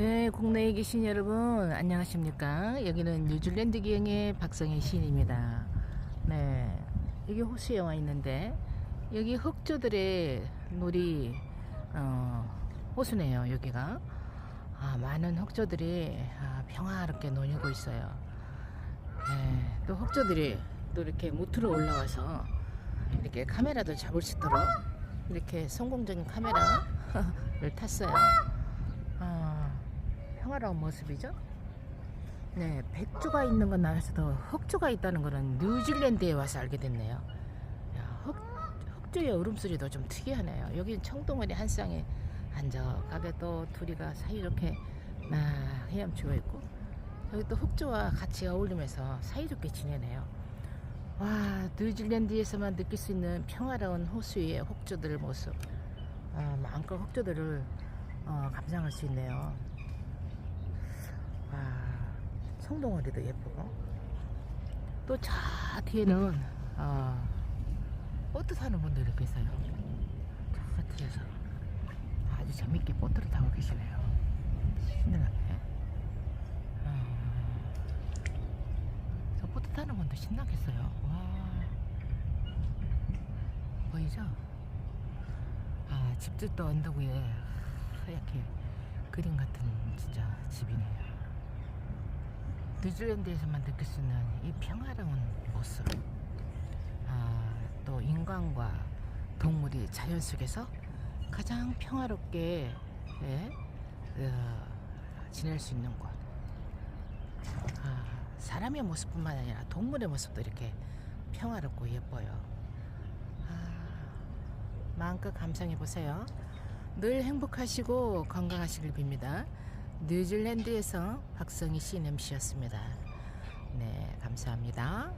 네, 국내에 계신 여러분 안녕하십니까? 여기는 뉴질랜드 기행의 박성희 시인입니다. 네, 여기 호수에 와 있는데 여기 흑조들의 놀이 어, 호수네요. 여기가 아, 많은 흑조들이 아, 평화롭게 놀고 있어요. 네, 또 흑조들이 또 이렇게 무트로 올라와서 이렇게 카메라도 잡을 수 있도록 이렇게 성공적인 카메라를 탔어요. 아, 평화로운 모습이죠. 네, 백조가 있는 건 알아서도 흑조가 있다는 거는 뉴질랜드에 와서 알게 됐네요. 야, 흑, 흑조의 울음소리도 좀 특이하네요. 여기는 청동원이 한 쌍에 가게 또 둘이가 사이좋게 막 헤엄치고 있고 여기 또 흑조와 같이 어울리면서 사이좋게 지내네요. 와, 뉴질랜드에서만 느낄 수 있는 평화로운 호수 위의 흑조들의 모습. 아, 마음껏 흑조들을 어, 감상할 수 있네요. 와, 청동어리도 예쁘고. 또 저 뒤에는 어, 보트 타는 분들이 계세요. 저 뒤에서 아주 재밌게 보트를 타고 계시네요. 신나네. 어, 저 보트 타는 분도 신나겠어요. 와, 보이죠? 아, 집들도 언덕 위에 하얗게 그림 같은 진짜 집이네요. 뉴질랜드에서만 느낄 수 있는 이 평화로운 모습. 아, 또 인간과 동물이 자연 속에서 가장 평화롭게 예, 어, 지낼 수 있는 곳. 아, 사람의 모습뿐만 아니라 동물의 모습도 이렇게 평화롭고 예뻐요. 아, 마음껏 감상해 보세요. 늘 행복하시고 건강하시길 빕니다. 뉴질랜드에서 박성희 씨 MC였습니다. 네, 감사합니다.